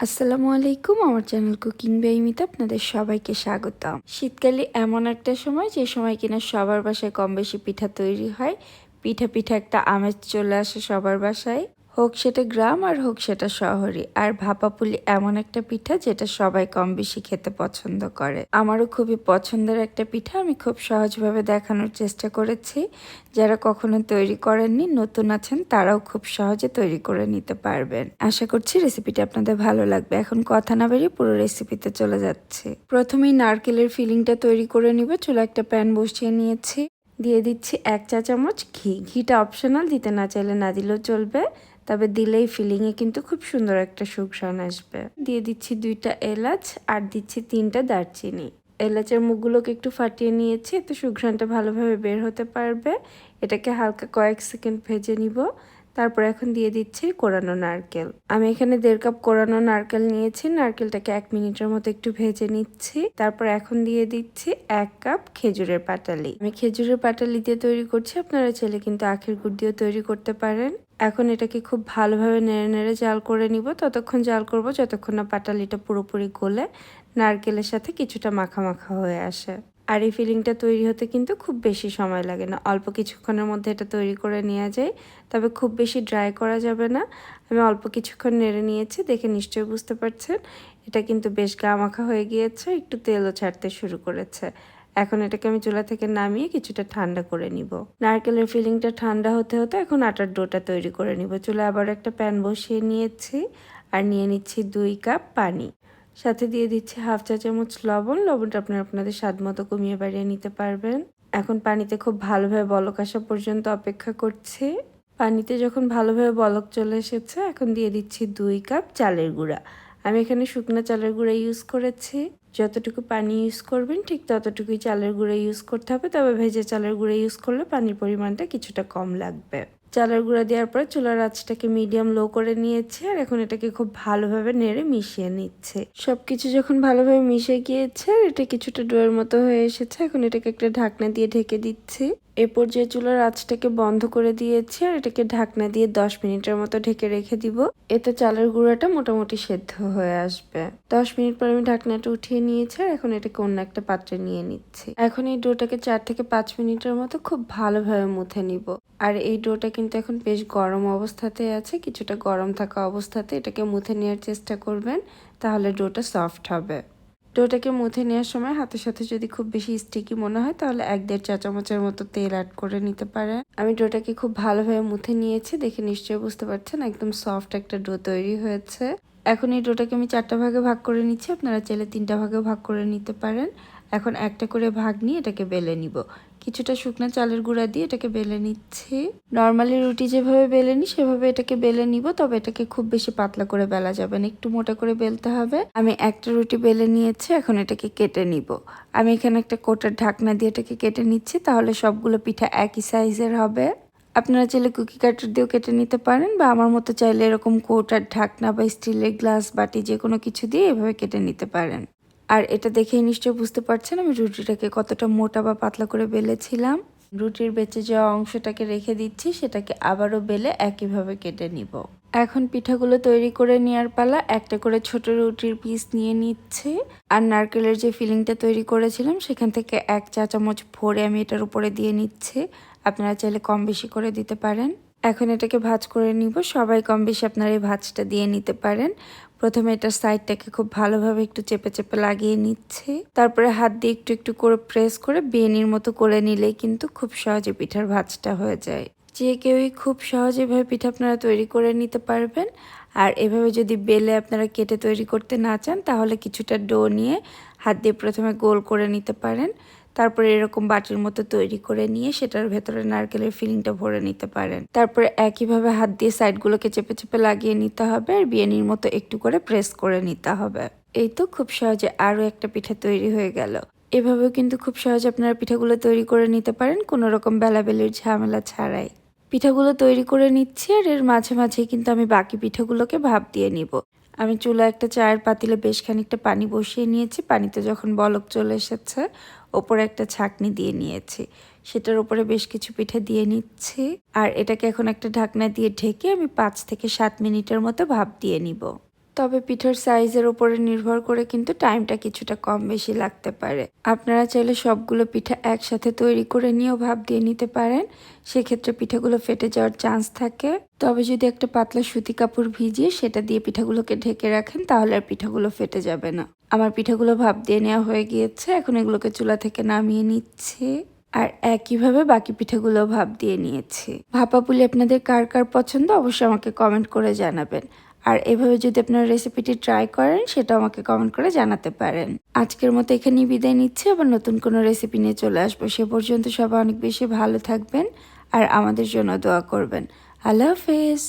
আসসালামু আলাইকুম, আমার চ্যানেল কুকিং বেইমিতে আপনাদের সবাইকে স্বাগতম। শীতকালে এমন একটা সময়, যে সময় কিনা সবার বাসায় কম বেশি পিঠা তৈরি হয়। পিঠা পিঠা একটা আমেজ চলে আসে সবার বাসায়। হোক সেটা গ্রাম আর হোক সেটা শহরে আর ভাপাপুলি এমন একটা পিঠা যেটা সবাই কম বেশি খেতে পছন্দ করে। আমারও খুবই পছন্দের একটা পিঠা আমি খুব সহজভাবে দেখানোর চেষ্টা করেছি। যারা কখনো তৈরি করেননি, নতুন আছেন, তারাও খুব সহজে তৈরি করে নিতে পারবেন। আশা করছি রেসিপিটি আপনাদের ভালো লাগবে। এখন কথা না বেরিয়ে পুরো রেসিপিতে চলে যাচ্ছে। প্রথমেই নারকেলের ফিলিংটা তৈরি করে নিব। চুলা একটা প্যান বসিয়ে নিয়েছি। দিয়ে দিচ্ছি এক চা চামচ ঘি। ঘিটা অপশনাল দিতে না চাইলে না দিলেও চলবে। তবে দিলেই ফিলিংয়ে কিন্তু খুব সুন্দর একটা সুঘ্রাণ আসবে। দিয়ে দিচ্ছি দুইটা এলাচ আর দিচ্ছি তিনটা দারচিনি। এলাচের মুখগুলোকে একটু ফাটিয়ে নিয়েছি, এতে সুঘ্রাণটা ভালোভাবে বের হতে পারবে। এটাকে হালকা কয়েক সেকেন্ড ভেজে নিব। তারপর এখন দিয়ে দিচ্ছি কোরানো নারকেল। আমি এখানে দেড় কাপ কোরানো নারকেল নিয়েছি, নারকেলটাকে এক মিনিটের মতো একটু ভেজে নিচ্ছি। তারপর এখন দিয়ে দিচ্ছি এক কাপ খেজুরের পাটালি। আমি খেজুরের পাটালি দিয়ে তৈরি করছি, আপনারা চাইলে কিন্তু আখের গুড় দিয়েও তৈরি করতে পারেন। এখন এটাকে খুব ভালোভাবে নেড়ে নেড়ে জাল করে নিব। ততক্ষণ জাল করব যতক্ষণ না পাটালিটা পুরোপুরি গলে নারকেলের সাথে কিছুটা মাখা মাখা হয়ে আসে। আর এই ফিলিংটা তৈরি হতে কিন্তু খুব বেশি সময় লাগে না। অল্প কিছুক্ষণের মধ্যে এটা তৈরি করে নেওয়া যায়। তবে খুব বেশি ড্রাই করা যাবে না। আমি অল্প কিছুক্ষণ নেড়ে নিয়েছি, দেখে নিশ্চয়ই বুঝতে পারছেন। এটা কিন্তু বেশ গা মাখা হয়ে গিয়েছে, একটু তেলও ছাড়তে শুরু করেছে। এখন এটাকে আমি চুলা থেকে নামিয়ে কিছুটা ঠান্ডা করে নিব। নারকেলের ফিলিংটা ঠান্ডা হতে হতে এখন আটার ডোটা তৈরি করে নিব। চুলা আবার একটা প্যান বসিয়ে নিয়েছি আর নিয়ে নিচ্ছি দুই কাপ পানি। সাথে দিয়ে দিচ্ছি হাফ চা চামচ লবণ। লবণটা আপনারা আপনাদের স্বাদ মতো কমিয়ে বাড়িয়ে নিতে পারবেন। এখন পানিতে খুব ভালোভাবে বলক আসা পর্যন্ত অপেক্ষা করছি। পানিতে যখন ভালোভাবে বলক চলে এসেছে, এখন দিয়ে দিচ্ছি দুই কাপ চালের গুঁড়া। আমি এখানে শুকনো চালের গুঁড়া ইউজ করেছি। যতটুকু পানি ইউজ করবেন, ঠিক ততটুকুই চালের গুঁড়ো ইউজ করতে হবে। তবে ভেজে চালের গুঁড়ো ইউজ করলে পানির পরিমাণটা কিছুটা কম লাগবে। চালের গুঁড়া দেওয়ার পর চুলার আঁচটাকে মিডিয়াম লো করে নিয়েছে আর এখন এটাকে খুব ভালোভাবে নেড়ে মিশিয়ে নিচ্ছে। সবকিছু যখন ভালোভাবে মিশে গিয়েছে আর এটা কিছুটা ডোয়ের মতো হয়ে এসেছে। এখন এটাকে একটা ঢাকনা দিয়ে ঢেকে দিচ্ছি। এ পর্যায়ে চুলার আঁচটাকে বন্ধ করে দিয়েছি আর এটাকে ঢাকনা দিয়ে দশ মিনিটের মতো ঢেকে রেখে দিব। এতে চালের গুঁড়াটা মোটামুটি সেদ্ধ হয়ে আসবে। দশ মিনিট পর আমি ঢাকনাটা উঠিয়ে নিয়েছি আর এখন এটাকে অন্য একটা পাত্রে নিয়ে নিচ্ছি। এখন এই ডোটাকে চার থেকে পাঁচ মিনিটের মতো খুব ভালোভাবে মুথে নিব। আর এই ডোটা কিন্তু এখন বেশ গরম অবস্থাতে আছে, কিছুটা গরম থাকা অবস্থাতে এটাকে মুথে নেওয়ার চেষ্টা করবেন, তাহলে ডোটা সফট হবে। ডোটাকে মুথে নেওয়ার সময় হাতের সাথে যদি খুব বেশি স্টিকি মনে হয়, তাহলে এক দেড় চা চামচের মতো তেল অ্যাড করে নিতে পারেন। আমি ডোটাকে খুব ভালোভাবে মুথে নিয়েছি, দেখে নিশ্চয়ই বুঝতে পারছেন, একদম সফট একটা ডো তৈরি হয়েছে। এখন এই ডোটাকে আমি চারটা ভাগে ভাগ করে নিচ্ছি। আপনারা চাইলে তিনটা ভাগে ভাগ করে নিতে পারেন। এখন একটা করে ভাগ নিয়ে এটাকে বেলে নিব। কিছুটা শুকনো চালের গুঁড়া দিয়ে এটাকে বেলে নিচ্ছি। নর্মালি রুটি যেভাবে বেলে নিই, সেভাবে এটাকে বেলে নিব, তবে এটাকে খুব বেশি পাতলা করে বেলা যাবে না। একটু মোটা করে বেলতে হবে। আমি একটা রুটি বেলে নিয়েছি, এখন এটাকে কেটে নিব। আমি এখানে একটা কোটার ঢাকনা দিয়ে এটাকে কেটে নিচ্ছি, তাহলে সবগুলো পিঠা একই সাইজের হবে। আপনারা চাইলে কুকি কাটার দিয়েও কেটে নিতে পারেন বা আমার মতো চাইলে এরকম কোটার ঢাকনা বা স্টিলের গ্লাস, বাটি যে কোনো কিছু দিয়ে এভাবে কেটে নিতে পারেন। আর এটা দেখেই নিশ্চয়ই বুঝতে পারছেন আমি রুটিটাকে কতটা মোটা বা পাতলা করে বেলেছিলাম। রুটির বেঁচে যাওয়া অংশটাকে রেখে দিচ্ছি, সেটাকে আবারও বেলে একইভাবে কেটে নিব। এখন পিঠাগুলো তৈরি করে নেওয়ার পালা একটা করে ছোট রুটির পিস নিয়ে নিচ্ছে। আর নারকেলের যে ফিলিংটা তৈরি করেছিলাম, সেখান থেকে এক চা চামচ ভরে আমি এটার উপরে দিয়ে নিচ্ছি। আপনারা চাইলে কম বেশি করে দিতে পারেন। এখন এটাকে ভাজ করে নিব। সবাই কম বেশি আপনারা এই ভাজটা দিয়ে নিতে পারেন। প্রথমে এটার সাইডটাকে খুব ভালোভাবে একটু চেপে চেপে লাগিয়ে নিচ্ছে। তারপরে হাত দিয়ে একটু একটু করে প্রেস করে বেনির মতো করে নিলেই কিন্তু খুব সহজে পিঠার ভাজটা হয়ে যায়। যে কেউই খুব সহজে এভাবে পিঠা আপনারা তৈরি করে নিতে পারবেন। আর এভাবে যদি বেলে আপনারা কেটে তৈরি করতে না চান, তাহলে কিছুটা ডো নিয়ে হাত দিয়ে প্রথমে গোল করে নিতে পারেন। তারপরে এরকম বাটির মতো তৈরি করে নিয়ে সেটার ভেতরে নারকেলের ফিলিংটা ভরে নিতে পারেন। তারপরে একইভাবে হাত দিয়ে সাইডগুলোকে চেপে চেপে লাগিয়ে নিতে হবে আর বিয়ানির মতো একটু করে প্রেস করে নিতে হবে। এই তো খুব সহজে আরও একটা পিঠা তৈরি হয়ে গেল। এভাবেও কিন্তু খুব সহজে আপনারা পিঠাগুলো তৈরি করে নিতে পারেন, কোনো রকম বেলাবেলির ঝামেলা ছাড়াই। পিঠাগুলো তৈরি করে নিচ্ছি আর এর মাঝে মাঝে কিন্তু আমি বাকি পিঠাগুলোকে ভাপ দিয়ে নিব। আমি চুলা একটা চায়ের পাতিলে বেশ খানিকটা পানি বসিয়ে নিয়েছি। পানিতে যখন বলক চলে এসেছে, ওপরে একটা ছাকনি দিয়ে নিয়েছি। সেটার উপরে বেশ কিছু পিঠে দিয়ে নিচ্ছি। আর এটাকে এখন একটা ঢাকনা দিয়ে ঢেকে আমি পাঁচ থেকে সাত মিনিটের মতো ভাপ দিয়ে নিব। তবে পিঠার সাইজের উপরে নির্ভর করে কিন্তু টাইমটা কিছুটা কম বেশি লাগতে পারে। আপনারা চাইলে সবগুলো পিঠা একসাথে তৈরি করে নিয়েও ভাপ দিয়ে নিতে পারেন। সেক্ষেত্রে পিঠাগুলো ফেটে যাওয়ার চান্স থাকে। তবে যদি একটা পাতলা সুতি কাপড় ভিজিয়ে সেটা দিয়ে পিঠাগুলোকে ঢেকে রাখেন, তাহলে আর পিঠাগুলো ফেটে যাবে না। আমার পিঠাগুলো ভাপ দিয়ে নেওয়া হয়ে গিয়েছে। এখন এগুলোকে চুলা থেকে নামিয়ে নিচ্ছি। আর একইভাবে বাকি পিঠাগুলো ভাপ দিয়ে নিয়েছি। ভাপা পুলি আপনাদের কার কার পছন্দ, অবশ্যই আমাকে কমেন্ট করে জানাবেন। আর এভাবে যদি আপনারা রেসিপিটি ট্রাই করেন সেটা আমাকে কমেন্ট করে জানাতে পারেন। আজকের মতো এখানেই বিদায় নিচ্ছে, আবার নতুন কোনো রেসিপি নিয়ে চলে আসব। সে পর্যন্ত সবাই অনেক বেশি ভালো থাকবেন আর আমাদের জন্য দোয়া করবেন। আল্লাহ হাফেজ।